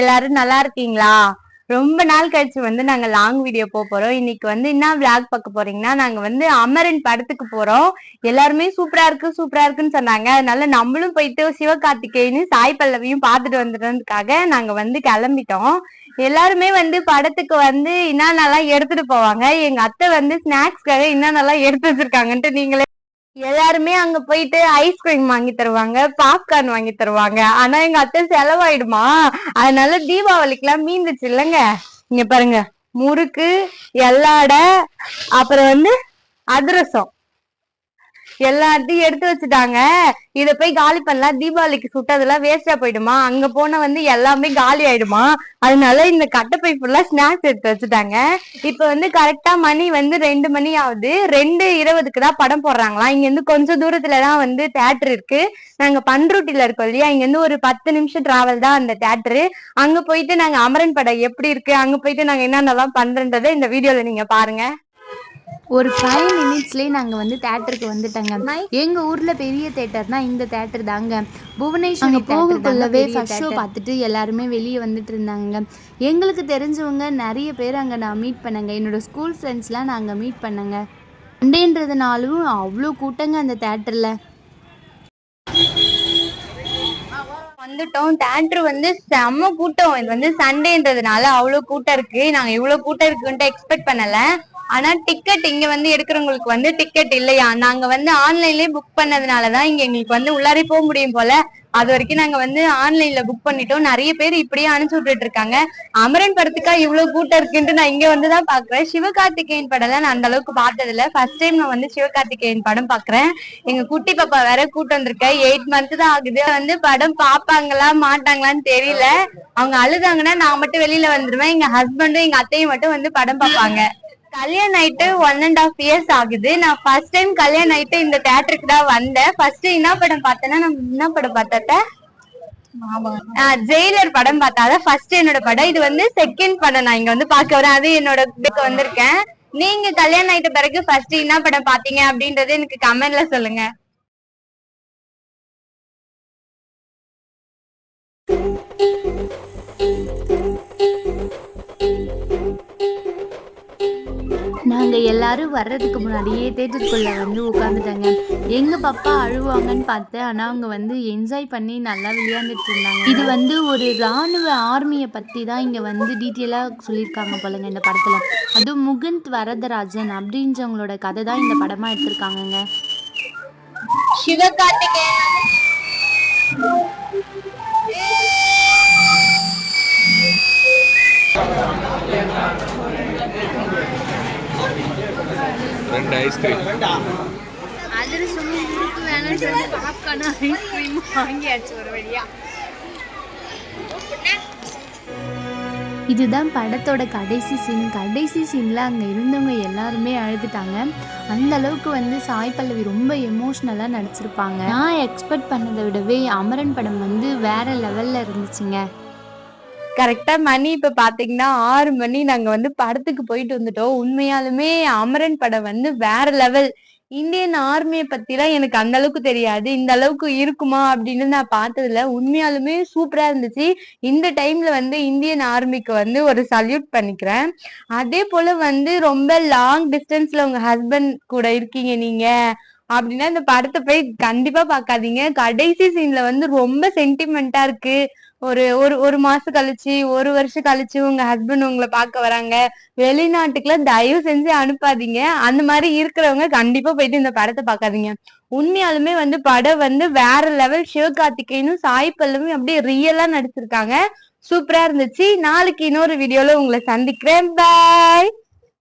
எல்லாரும் நல்லா இருக்கீங்களா? ரொம்ப நாள் கழிச்சு வந்து நாங்க லாங் வீடியோ போக போறோம். இன்னைக்கு வந்து என்ன விளாக் பார்க்க போறீங்கன்னா நாங்க வந்து அமரன் படத்துக்கு போறோம். எல்லாருமே சூப்பரா இருக்கு சூப்பரா இருக்குன்னு சொன்னாங்க. அதனால நம்மளும் போயிட்டு சிவகார்த்திகேயனு சாய் பல்லவியும் பார்த்துட்டு வந்துடுறதுக்காக நாங்க வந்து கிளம்பிட்டோம். எல்லாருமே வந்து படத்துக்கு வந்து என்னென்னலாம் எடுத்துட்டு போவாங்க? எங்க அத்தை வந்து ஸ்நாக்ஸ்க்காக என்னென்னலாம் எடுத்து வச்சிருக்காங்கன்ட்டு நீங்களே எல்லாருமே அங்க போயிட்டு ஐஸ்கிரீம் வாங்கி தருவாங்க பாப்கார்ன் வாங்கி தருவாங்க. ஆனா எங்க அத்தை செலவாயிடுமா? அதனால தீபாவளிக்கு எல்லாம் மீந்துச்சு இல்லைங்க. இங்க பாருங்க முறுக்கு எல்லாட அப்புறம் வந்து அதிரசம். எல்லாத்தையும் எடுத்து வச்சுட்டாங்க. இத போய் காலி பண்ணலாம். தீபாவளிக்கு சுட்டதெல்லாம் வேஸ்டா போயிடுமா? அங்க போனா வந்து எல்லாமே காலி ஆயிடுமா? அதனால இந்த கட்டப்பை ஃபுல்லா ஸ்நாக்ஸ் எடுத்து வச்சுட்டாங்க. இப்ப வந்து கரெக்டா மணி வந்து ரெண்டு மணி ஆகுது. ரெண்டு இருபதுக்கு தான் படம் போடுறாங்களாம். இங்க இருந்து கொஞ்சம் தூரத்துல தான் வந்து தேட்டர் இருக்கு. நாங்க பண்ருட்டில இருக்கோம் இல்லையா? இங்க இருந்து ஒரு பத்து நிமிஷம் டிராவல் தான் அந்த தேட்டரு அங்க போயிட்டு நாங்க அமரன் படம் எப்படி இருக்கு? அங்க போயிட்டு நாங்க என்னென்னலாம் பண்றன்றதை இந்த வீடியோல நீங்க பாருங்க. ஒரு ஃபைவ் மினிட்ஸ்லேயே நாங்கள் வந்து தேட்டருக்கு வந்துட்டோங்க. எங்கள் ஊரில் பெரிய தேட்டர்னா இந்த தேட்டர் தாங்க. புவனேஸ்வரி போகக்குள்ளவே பெரிய ஃபர்ஸ்ட் ஷோ. பார்த்துட்டு எல்லாருமே வெளியே வந்துட்டு இருந்தாங்க எங்களுக்கு தெரிஞ்சவங்க நிறைய பேர் அங்கே நான் மீட் பண்ணேங்க. என்னோட ஸ்கூல் ஃப்ரெண்ட்ஸ்லாம் நான் அங்கே மீட் பண்ணேங்க. சண்டேன்றதுனாலும் அவ்வளோ கூட்டங்க அந்த தேட்டரில் வந்துட்டோம். தேட்டர் வந்து செம்ம கூட்டம். இது வந்து சண்டேன்றதுனால அவ்வளவு கூட்டம் இருக்கு. நாங்க இவ்வளவு கூட்டம் இருக்குன்ட்டு எக்ஸ்பெக்ட் பண்ணல. ஆனா டிக்கெட் இங்க வந்து எடுக்கிறவங்களுக்கு வந்து டிக்கெட் இல்லையா? நாங்க வந்து ஆன்லைன்லயே புக் பண்ணதுனாலதான் இங்க எங்களுக்கு வந்து உள்ளாரே போக முடியும் போல. அது வரைக்கும் நாங்க வந்து ஆன்லைன்ல புக் பண்ணிட்டோம். நிறைய பேர் இப்படியே அனுப்பிச்சு விட்டுட்டு இருக்காங்க. அமரன் படத்துக்கா இவ்வளவு கூட்டம் இருக்குன்ட்டு நான் இங்க வந்துதான் பாக்குறேன். சிவகார்த்திகேயன் படம் நான் அந்த அளவுக்கு பார்த்தது இல்ல ஃபர்ஸ்ட் டைம் நான் வந்து சிவகார்த்திகேயன் படம் பாக்குறேன். எங்க குட்டி பாப்பா வேற கூட்டம் வந்திருக்க. எயிட் மந்த் தான் ஆகுது. வந்து படம் பாப்பாங்களா மாட்டாங்களான்னு தெரியல. அவங்க அழுதாங்கன்னா நான் மட்டும் வெளியில வந்துருவேன். எங்க ஹஸ்பண்டும் எங்க அத்தையும் மட்டும் வந்து படம் பார்ப்பாங்க கல்யாணம் ஆயிட்டு ஒன் அண்ட் ஆஃப் இயர்ஸ் ஆகுது. நான் ஃபர்ஸ்ட் டைம் கல்யாணம் ஆயிட்டு இந்த தேட்டருக்கு தான் வந்தேன். ஃபர்ஸ்ட் என்ன படம் பார்த்தேன்னா நான் என்ன படம் பார்த்தத ஜெயிலர் படம் பார்த்தாதான் ஃபர்ஸ்ட் என்னோட படம். இது வந்து செகண்ட் படம். நான் இங்க வந்து பார்க்க வரேன். அது என்னோட இதுக்கு வந்திருக்கேன். நீங்க கல்யாணம் ஆயிட்ட பிறகு ஃபர்ஸ்ட் என்ன படம் பாத்தீங்க அப்படின்றது எனக்கு கமெண்ட்ல சொல்லுங்க. நாங்கள் எல்லாரும் வர்றதுக்கு முன்னாடியே தேட்டருக்குள்ளே வந்து உட்காந்துட்டாங்க எங்கள் பாப்பா அழுவாங்கன்னு பார்த்தேன். ஆனால் அவங்க வந்து என்ஜாய் பண்ணி நல்லா விளையாண்டுட்டு இருந்தாங்க. இது வந்து ஒரு இராணுவ ஆர்மியை பற்றி தான் இங்கே வந்து டீட்டெயிலாக சொல்லியிருக்காங்க போலங்க இந்த படத்தில். அதுவும் முகுந்த் வரதராஜன் அப்படின்றவங்களோட கதை தான் இந்த படமாக எடுத்திருக்காங்கங்க. சிவகார்த்திகேயன். ரெண்டு ஐஸ்கிரீம் அதிரசம் முறுக்கு வேணும்னு சொல்லி பாப்கார்ன் ஐஸ்கிரீம் வாங்கியாச்சு ஒரு வழியா. இதுதான் படத்தோட கடைசி சீன் கடைசி சீனில் அங்கே இருந்தவங்க எல்லாருமே அழுதுட்டாங்க. அந்த அளவுக்கு வந்து சாய் பல்லவி ரொம்ப எமோஷ்னலாக நடிச்சிருப்பாங்க. நான் எக்ஸ்பெக்ட் பண்ணதை விடவே அமரன் படம் வந்து வேற லெவலில் இருந்துச்சுங்க. கரெக்டா மணி இப்ப பாத்தீங்கன்னா ஆறு மணி நாங்க வந்து படத்துக்கு போயிட்டு வந்துட்டோம். உண்மையாலுமே அமரன் படம் வந்து வேற லெவல் இந்தியன் ஆர்மியை பத்திலாம் எனக்கு அந்த அளவுக்கு தெரியாது. இந்த அளவுக்கு இருக்குமா அப்படின்னு நான் பார்த்ததுல உண்மையாலுமே சூப்பரா இருந்துச்சு. இந்த டைம்ல வந்து இந்தியன் ஆர்மிக்கு வந்து ஒரு சல்யூட் பண்ணிக்கிறேன். அதே போல வந்து ரொம்ப லாங் டிஸ்டன்ஸ்ல உங்க ஹஸ்பண்ட் கூட இருக்கீங்க நீங்க. அப்படின்னா இந்த படத்தை போய் கண்டிப்பா பார்க்காதீங்க. கடைசி சீன்ல வந்து ரொம்ப சென்டிமெண்டா இருக்கு. ஒரு ஒரு ஒரு மாசம் கழிச்சு ஒரு வருஷம் கழிச்சு உங்க ஹஸ்பண்ட் உங்களை பார்க்க வராங்க. வெளிநாட்டுக்குலாம் தயவு செஞ்சு அனுப்பாதீங்க. அந்த மாதிரி இருக்கிறவங்க கண்டிப்பா போயிட்டு இந்த படத்தை பார்க்காதீங்க. உண்மையாலுமே வந்து படம் வந்து வேற லெவல் சிவகார்த்திகேயனும் சாய் பல்லவும் அப்படியே ரியலா நடிச்சிருக்காங்க. சூப்பரா இருந்துச்சு. நாளைக்கு இன்னொரு வீடியோல உங்களை சந்திக்கிறேன். பாய்